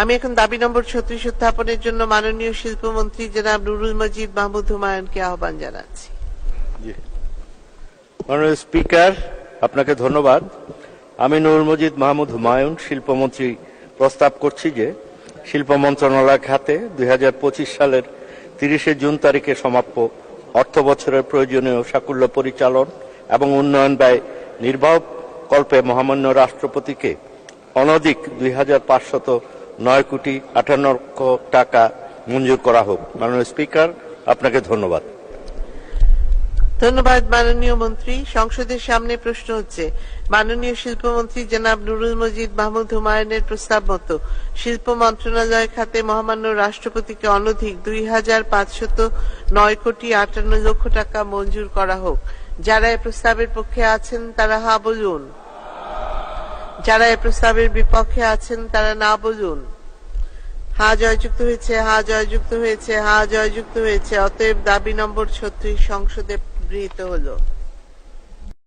আমি এখন দাবি নম্বর ছত্রিশ উত্থাপনের জন্য মাননীয় শিল্পমন্ত্রী জনাব নুরুল মজিদ মাহমুদ হুমায়ুনকে আহ্বান জানাচ্ছি। মাননীয় স্পিকার, আপনাকে ধন্যবাদ। আমি নুরুল মজিদ মাহমুদ হুমায়ুন, শিল্পমন্ত্রী, প্রস্তাব করছি যে শিল্প মন্ত্রণালয় খাতে দুই সালের তিরিশে জুন তারিখে সমাপ্য অর্থ বছরের প্রয়োজনীয় সাকুল্য পরিচালন এবং উন্নয়ন ব্যয় নির্বাহ কল্পে মহামান্য রাষ্ট্রপতিকে অনধিক দুই হাজার পাঁচশত নয় কোটি আটান্ন লক্ষ টাকা মঞ্জুর করা হোক। মাননীয় স্পিকার, আপনাকে ধন্যবাদ। ধন্যবাদ মাননীয় মন্ত্রী। সংসদের সামনে প্রশ্ন হচ্ছে, মাননীয় শিল্পমন্ত্রী জনাব নুরুল মজিদ মাহমুদ হুমায়ুনের প্রস্তাব মতো শিল্প মন্ত্রণালয় খাতে মহামান্য রাষ্ট্রপতিকে অনধিক দুই হাজার পাঁচশত নয় কোটি আটান্ন লক্ষ টাকা মঞ্জুর করা হোক। যারা এ প্রস্তাবের পক্ষে আছেন, তারা হা বলুন। যারা এ প্রস্তাবের বিপক্ষে আছেন, তারা না বলুন। হা জয়যুক্ত হয়েছে, হা জয়যুক্ত হয়েছে, হা জয়যুক্ত হয়েছে। অতএব দাবি নম্বর ছত্রিশ সংসদে গৃহীত হলো।